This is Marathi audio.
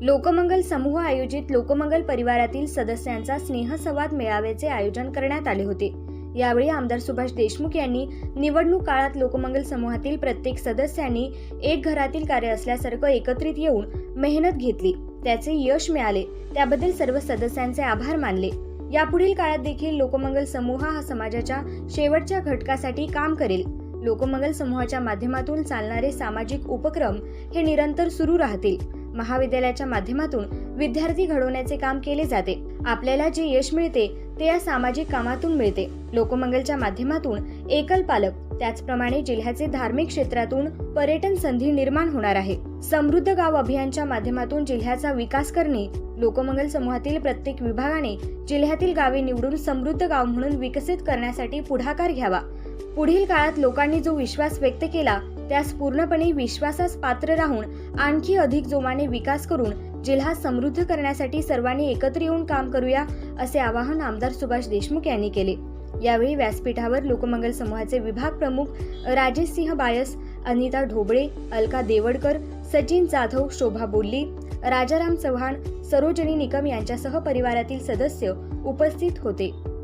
लोकमंगल समूह आयोजित लोकमंगल परिवारातील सदस्यांचा स्नेहसंवाद मेळाव्याचे आयोजन करण्यात आले होते. यावेळी आमदार सुभाष देशमुख यांनी निवडणूक काळात लोकमंगल समूहातील प्रत्येक सदस्यांनी एक घरातील कार्य असल्यासारखं एकत्रित येऊन मेहनत घेतली. त्याचे यश मिळाले. त्याबद्दल सर्व सदस्यांचे आभार मानले. यापुढील काळात देखील लोकमंगल समूह हा समाजाच्या शेवटच्या घटकासाठी काम करेल. लोकमंगल समूहाच्या माध्यमातून चालणारे सामाजिक उपक्रम हे निरंतर सुरू राहतील. महाविद्यालयाच्या माध्यमातून विद्यार्थी घडवण्याचे काम केले जाते. आपल्याला जे यश मिळते ते या सामाजिक कामातून मिळते. लोकमंगलच्या माध्यमातून एकल पालक त्याचप्रमाणे जिल्ह्याचे धार्मिक क्षेत्रातून पर्यटन संधी निर्माण होणार आहे. समृद्ध गाव अभियानच्या माध्यमातून जिल्ह्याचा विकास करणे लोकमंगल समूहातील प्रत्येक विभागाने जिल्ह्यातील गावे निवडून समृद्ध गाव म्हणून विकसित करण्यासाठी पुढाकार घ्यावा. पुढील काळात लोकांनी जो विश्वास व्यक्त केला त्यास पूर्णपणे विश्वासास पात्र राहून आणखी अधिक जोमाने विकास करून जिल्हा समृद्ध करण्यासाठी सर्वांनी एकत्र येऊन काम करूया असे आवाहन आमदार सुभाष देशमुख यांनी केले. यावेळी व्यासपीठावर लोकमंगल समूहाचे विभाग प्रमुख राजेश सिंह बायस अनिता ढोबळे अलका देवडकर सचिन जाधव शोभा बोल्ली राजाराम चव्हाण सरोजनी निकम यांच्यासह परिवारातील सदस्य उपस्थित होते.